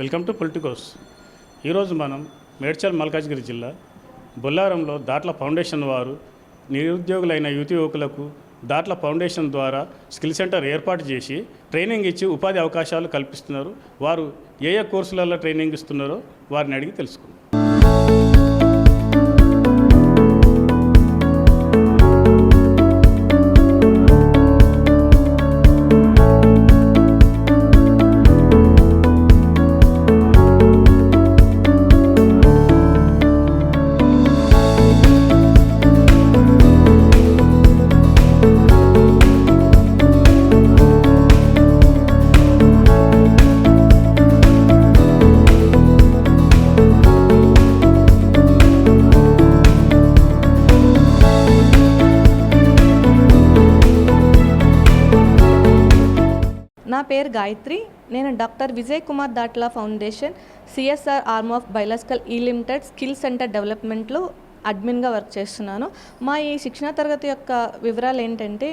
Welcome to Politicos. ఈరోజు మనం మేడ్చల్ మల్కాజ్గిరి జిల్లా బొల్లారంలో దాట్ల ఫౌండేషన్ వారు నిరుద్యోగులైన యువతి యువకులకు దాట్ల ఫౌండేషన్ ద్వారా స్కిల్ సెంటర్ ఏర్పాటు చేసి ట్రైనింగ్ ఇచ్చి ఉపాధి అవకాశాలు కల్పిస్తున్నారు. వారు ఏ ఏ కోర్సులలో ట్రైనింగ్ ఇస్తున్నారో వారిని అడిగి తెలుసుకుందాం. నా పేరు గాయత్రి. నేను doctor Vijay Kumar Datla foundation CSR arm of biological E limited skill centre డెవలప్మెంట్లో అడ్మిన్గా వర్క్ చేస్తున్నాను. మా ఈ శిక్షణా తరగతి యొక్క వివరాలు ఏంటంటే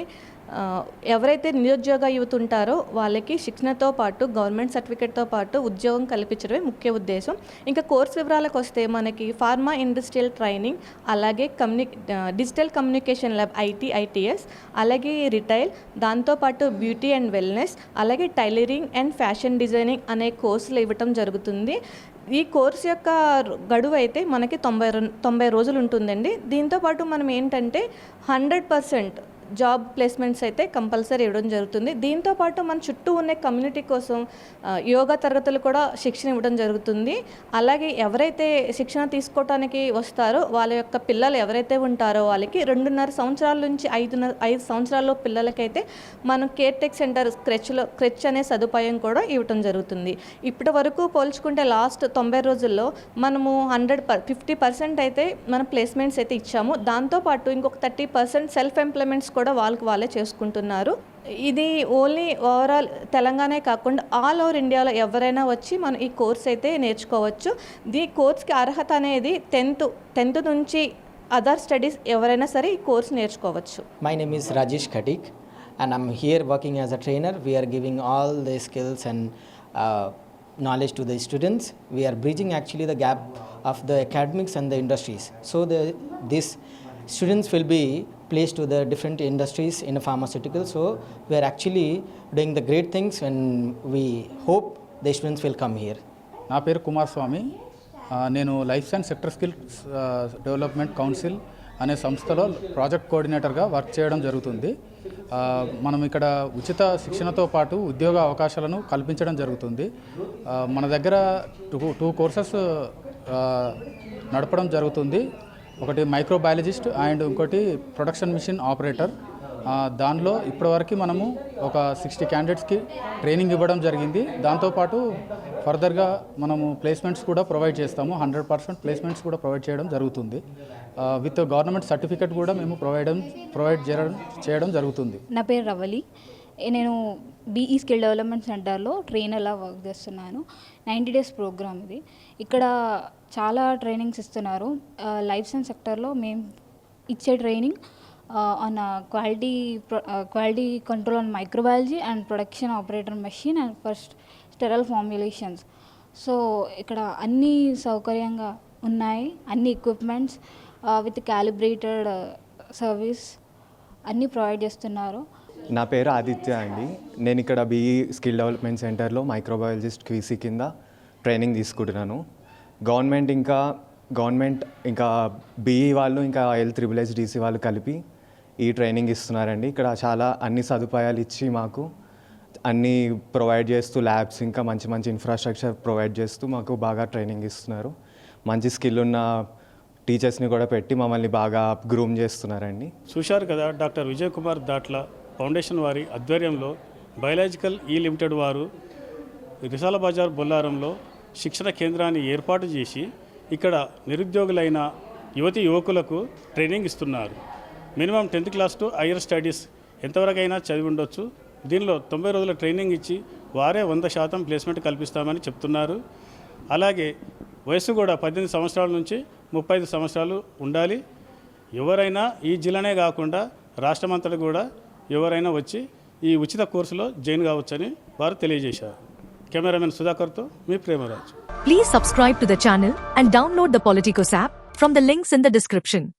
ఎవరైతే నిరుద్యోగ యువత ఉంటారో వాళ్ళకి శిక్షణతో పాటు గవర్నమెంట్ సర్టిఫికేట్తో పాటు ఉద్యోగం కల్పించడమే ముఖ్య ఉద్దేశం. ఇంకా కోర్స్ వివరాలకు వస్తే మనకి ఫార్మా ఇండస్ట్రియల్ ట్రైనింగ్ అలాగే కమ్యూని digital communication lab IT ITES అలాగే రిటైల్ దాంతోపాటు బ్యూటీ అండ్ వెల్నెస్ అలాగే టైలరింగ్ అండ్ ఫ్యాషన్ డిజైనింగ్ అనే కోర్సులు ఇవ్వటం జరుగుతుంది. ఈ కోర్స్ యొక్క గడువు అయితే మనకి తొంభై రొ- తొంభై రోజులు ఉంటుందండి. దీంతోపాటు మనం ఏంటంటే హండ్రెడ్ పర్సెంట్ జాబ్ ప్లేస్మెంట్స్ అయితే కంపల్సరీ ఇవ్వడం జరుగుతుంది. దీంతోపాటు మన చుట్టూ ఉన్న కమ్యూనిటీ కోసం యోగా తరగతులు కూడా శిక్షణ ఇవ్వడం జరుగుతుంది. అలాగే ఎవరైతే శిక్షణ తీసుకోవటానికి వస్తారో వాళ్ళ యొక్క పిల్లలు ఎవరైతే ఉంటారో వాళ్ళకి రెండున్నర సంవత్సరాల నుంచి ఐదున్నర ఐదు సంవత్సరాల్లో పిల్లలకైతే మనం కేర్ టెక్ సెంటర్ క్రెచ్లో క్రెచ్ అనే సదుపాయం కూడా ఇవ్వటం జరుగుతుంది. ఇప్పటి వరకు పోల్చుకుంటే లాస్ట్ తొంభై రోజుల్లో మనము హండ్రెడ్ పర్ ఫిఫ్టీ పర్సెంట్ అయితే మన ప్లేస్మెంట్స్ అయితే ఇచ్చాము. దాంతోపాటు ఇంకొక థర్టీ పర్సెంట్ సెల్ఫ్ ఎంప్లాయ్మెంట్స్ కూడా వాళ్ళకి వాళ్ళే చేసుకుంటున్నారు. ఇది ఓన్లీ ఓవరాల్ తెలంగాణే కాకుండా ఆల్ ఓవర్ ఇండియాలో ఎవరైనా వచ్చి మనం ఈ కోర్స్ అయితే నేర్చుకోవచ్చు. ఈ కోర్స్కి అర్హత అనేది టెన్త్ టెన్త్ నుంచి అదర్ స్టడీస్ ఎవరైనా సరే ఈ కోర్స్ నేర్చుకోవచ్చు. My name is Rajesh Katik and I'm here working as a trainer we're giving all the skills and knowledge to the students we're bridging actually the gap of the academics and the industries so the this students will be place to the different industries in a pharmaceutical. So we are actually doing the great things, and we hope the students will come here. నా పేరు కుమార్ స్వామి నేను life science sector skills development council అనే సంస్థలో project కోఆర్డినేటర్గా work చేయడం జరుగుతుంది మనం ఇక్కడ ఉచిత శిక్షణతో పాటు ఉద్యోగ అవకాశాలను కల్పించడం జరుగుతుంది మన దగ్గర టూ టూ కోర్సెస్ నడపడం జరుగుతుంది ఒకటి మైక్రోబయాలజిస్ట్ అండ్ ఇంకోటి ప్రొడక్షన్ మిషన్ ఆపరేటర్ దానిలో ఇప్పటివరకు మనము ఒక సిక్స్టీ క్యాండిడేట్స్కి ట్రైనింగ్ ఇవ్వడం జరిగింది. దాంతోపాటు ఫర్దర్గా మనము ప్లేస్మెంట్స్ కూడా ప్రొవైడ్ చేస్తాము. హండ్రెడ్ పర్సెంట్ ప్లేస్మెంట్స్ కూడా ప్రొవైడ్ చేయడం జరుగుతుంది. విత్ గవర్నమెంట్ సర్టిఫికేట్ కూడా మేము ప్రొవైడ్ ప్రొవైడ్ చేయడం చేయడం జరుగుతుంది. నా పేరు రవలి. నేను బీఈ స్కిల్ డెవలప్మెంట్ సెంటర్లో ట్రైనర్లా వర్క్ చేస్తున్నాను. నైంటీ డేస్ ప్రోగ్రామ్ ఇది. ఇక్కడ చాలా ట్రైనింగ్స్ ఇస్తున్నారు. లైఫ్ సైన్స్ సెక్టర్లో మేము ఇచ్చే training on quality quality control on microbiology and production operator machine and first sterile formulations so ఇక్కడ అన్నీ సౌకర్యంగా ఉన్నాయి. అన్ని ఎక్విప్మెంట్స్ విత్ క్యాలిబ్రేటెడ్ సర్వీస్ అన్నీ ప్రొవైడ్ చేస్తున్నారు. నా పేరు ఆదిత్య అండి. నేను ఇక్కడ బీఈ స్కిల్ డెవలప్మెంట్ సెంటర్లో మైక్రోబయాలజిస్ట్ క్యూసీ కింద ట్రైనింగ్ తీసుకుంటున్నాను. గవర్నమెంట్ ఇంకా గవర్నమెంట్ ఇంకా బీఈ వాళ్ళు ఇంకా ఎల్ త్రిబుల్ డీసీ వాళ్ళు కలిపి ఈ ట్రైనింగ్ ఇస్తున్నారండి. ఇక్కడ చాలా అన్ని సదుపాయాలు ఇచ్చి మాకు అన్నీ ప్రొవైడ్ చేస్తూ ల్యాబ్స్ ఇంకా మంచి మంచి ఇన్ఫ్రాస్ట్రక్చర్ ప్రొవైడ్ చేస్తూ మాకు బాగా ట్రైనింగ్ ఇస్తున్నారు. మంచి స్కిల్ ఉన్న టీచర్స్ని కూడా పెట్టి మమ్మల్ని బాగా గ్రూమ్ చేస్తున్నారండి. చూశారు కదా డాక్టర్ విజయ్ కుమార్ దాట్ల ఫౌండేషన్ వారి ఆధ్వర్యంలో బయలాజికల్ ఈ లిమిటెడ్ వారు విశాల బజార్ బొల్లారంలో శిక్షణ కేంద్రాన్ని ఏర్పాటు చేసి ఇక్కడ నిరుద్యోగులైన యువతి యువకులకు ట్రైనింగ్ ఇస్తున్నారు. Minimum tenth class to higher studies ఎంతవరకైనా చదివి ఉండొచ్చు. దీనిలో తొంభై రోజుల ట్రైనింగ్ ఇచ్చి వారే వంద శాతం ప్లేస్మెంట్ కల్పిస్తామని చెప్తున్నారు. అలాగే వయసు కూడా పద్దెనిమిది సంవత్సరాల నుంచి ముప్పై ఐదు సంవత్సరాలు ఉండాలి. ఎవరైనా ఈ జిల్లానే కాకుండా రాష్ట్రమంతటా కూడా ఎవరైనా వచ్చి ఈ ఉచిత కోర్సులో జాయిన్ కావచ్చని వారు తెలియజేశారు. కెమెరామెన్ సుధాకర్తో మీ Premaraju. Please subscribe to the and download the Politikos app from the links in the description